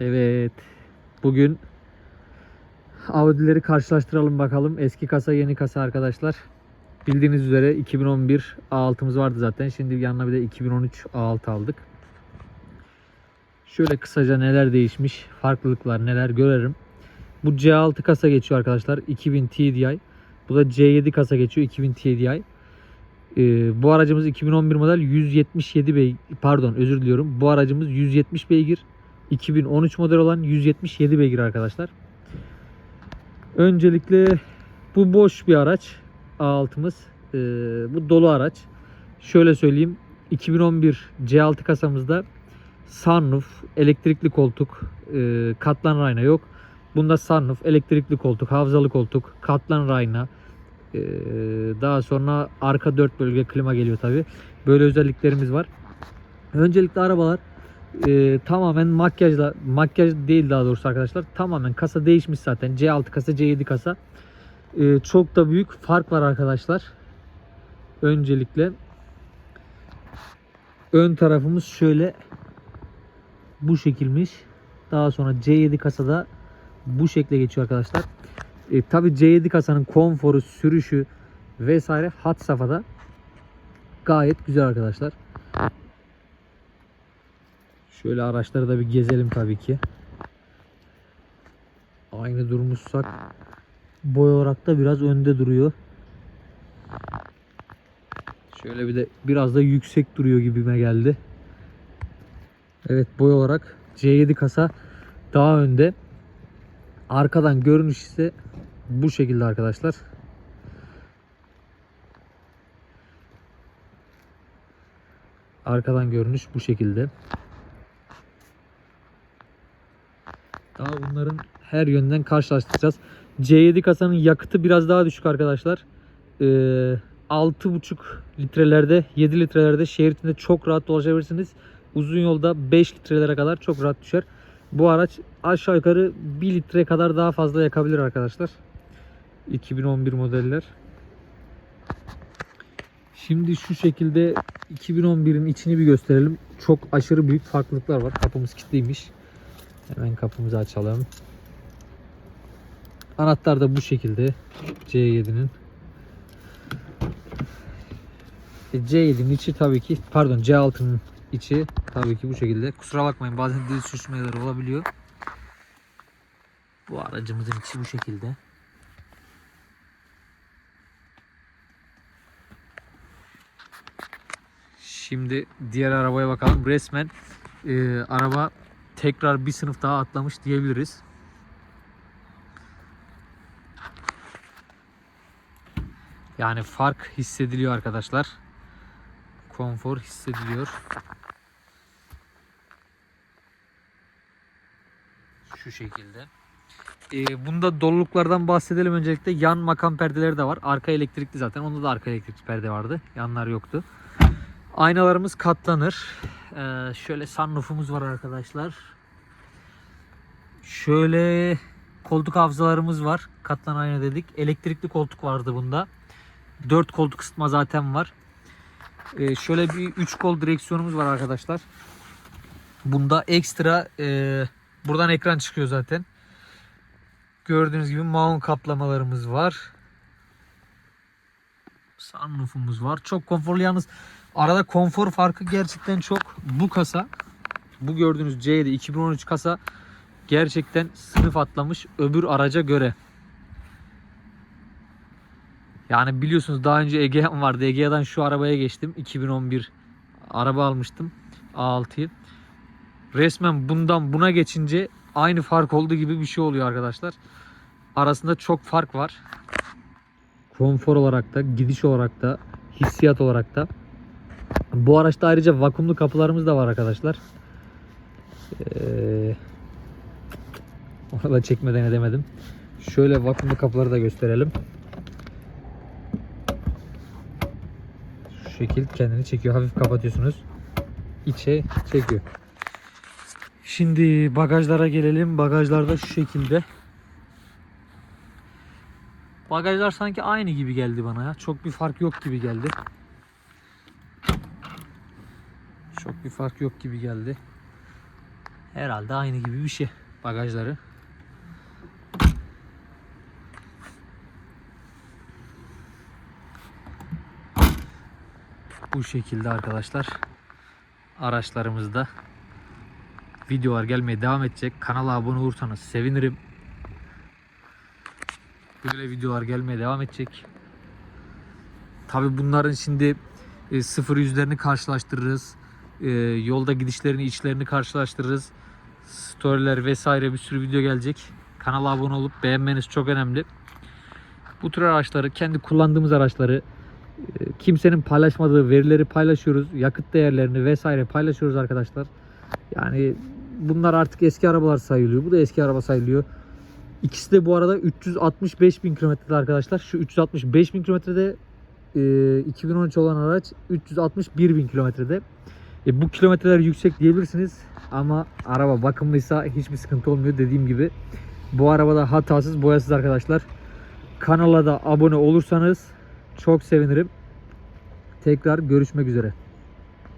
Evet. Bugün Audi'leri karşılaştıralım bakalım. Eski kasa yeni kasa arkadaşlar. Bildiğiniz üzere 2011 A6'mız vardı zaten. Şimdi yanına bir de 2013 A6 aldık. Şöyle kısaca neler değişmiş, farklılıklar neler görelim. Bu C6 kasa geçiyor arkadaşlar. 2000 TDI. Bu da C7 kasa geçiyor. 2000 TDI. Ee, bu aracımız 2011 model 177 beygir. Pardon özür diliyorum. Bu aracımız 170 beygir. 2013 model olan 177 beygir arkadaşlar. Öncelikle bu boş bir araç. A6'mız. Ee, bu dolu araç. Şöyle söyleyeyim. 2011 C6 kasamızda sunroof, elektrikli koltuk, e, katlan rayna yok. Bunda sunroof, elektrikli koltuk, hafızalı koltuk, katlan rayna, e, daha sonra arka dört bölge klima geliyor tabi. Böyle özelliklerimiz var. Öncelikle arabalar e, tamamen makyajla, makyaj değil daha doğrusu arkadaşlar. Tamamen kasa değişmiş zaten. C6 kasa, C7 kasa. E, çok da büyük fark var arkadaşlar. Öncelikle ön tarafımız şöyle bu şekilmiş. Daha sonra C7 kasada bu şekle geçiyor arkadaşlar. E, Tabi C7 kasanın konforu, sürüşü vesaire hat safhada gayet güzel arkadaşlar. Şöyle araçları da bir gezelim tabii ki. Aynı durmuşsak boy olarak da biraz önde duruyor. Şöyle bir de biraz da yüksek duruyor gibime geldi. Evet boy olarak C7 kasa daha önde. Arkadan görünüş ise bu şekilde arkadaşlar. Arkadan görünüş bu şekilde. Daha bunların her yönden karşılaştıracağız. C7 kasanın yakıtı biraz daha düşük arkadaşlar. Ee, 6,5 litrelerde 7 litrelerde şehir içinde çok rahat dolaşabilirsiniz. Uzun yolda 5 litrelere kadar çok rahat düşer. Bu araç aşağı yukarı 1 litre kadar daha fazla yakabilir arkadaşlar. 2011 modeller. Şimdi şu şekilde 2011'in içini bir gösterelim. Çok aşırı büyük farklılıklar var. Kapımız kilitliymiş. Hemen kapımızı açalım. Anahtar da bu şekilde. C7'nin. E, C7'nin içi tabii ki pardon C6'nın içi tabii ki bu şekilde. Kusura bakmayın bazen dil sürçmeleri olabiliyor. Bu aracımızın içi bu şekilde. Şimdi diğer arabaya bakalım. Resmen e, araba tekrar bir sınıf daha atlamış diyebiliriz. Yani fark hissediliyor arkadaşlar. Konfor hissediliyor. Şu şekilde. Ee, bunda doluluklardan bahsedelim öncelikle. Yan makam perdeleri de var. Arka elektrikli zaten. Onda da arka elektrikli perde vardı. Yanlar yoktu. Aynalarımız katlanır. Ee, şöyle sunroofumuz var arkadaşlar. Şöyle koltuk hafızalarımız var. Katlan ayna dedik. Elektrikli koltuk vardı bunda. 4 koltuk ısıtma zaten var. Ee, şöyle bir 3 kol direksiyonumuz var arkadaşlar. Bunda ekstra e, buradan ekran çıkıyor zaten. Gördüğünüz gibi mount kaplamalarımız var. Sunroofumuz var. Çok konforlu yalnız arada konfor farkı gerçekten çok. Bu kasa bu gördüğünüz C7 2013 kasa gerçekten sınıf atlamış öbür araca göre. Yani biliyorsunuz daha önce Egea'm vardı. Egea'dan şu arabaya geçtim. 2011 araba almıştım. A6'yı. Resmen bundan buna geçince aynı fark olduğu gibi bir şey oluyor arkadaşlar. Arasında çok fark var. Konfor olarak da, gidiş olarak da, hissiyat olarak da. Bu araçta ayrıca vakumlu kapılarımız da var arkadaşlar. Ee, onu da çekmeden edemedim. Şöyle vakumlu kapıları da gösterelim. Şu şekil kendini çekiyor. Hafif kapatıyorsunuz. İçe çekiyor. Şimdi bagajlara gelelim. Bagajlarda şu şekilde. Bagajlar sanki aynı gibi geldi bana ya. Çok bir fark yok gibi geldi. Çok bir fark yok gibi geldi. Herhalde aynı gibi bir şey bagajları. Bu şekilde arkadaşlar araçlarımızda videolar gelmeye devam edecek. Kanala abone olursanız sevinirim. Böyle videolar gelmeye devam edecek. Tabi bunların şimdi e, sıfır yüzlerini karşılaştırırız. E, yolda gidişlerini, içlerini karşılaştırırız. Storyler vesaire bir sürü video gelecek. Kanala abone olup beğenmeniz çok önemli. Bu tür araçları, kendi kullandığımız araçları e, kimsenin paylaşmadığı verileri paylaşıyoruz. Yakıt değerlerini vesaire paylaşıyoruz arkadaşlar. Yani bunlar artık eski arabalar sayılıyor. Bu da eski araba sayılıyor. İkisi de bu arada 365 bin kilometrede arkadaşlar. Şu 365 bin kilometrede e, 2013 olan araç 361 bin kilometrede. E, bu kilometreler yüksek diyebilirsiniz ama araba bakımlıysa hiçbir sıkıntı olmuyor dediğim gibi. Bu arabada hatasız boyasız arkadaşlar. Kanala da abone olursanız çok sevinirim. Tekrar görüşmek üzere.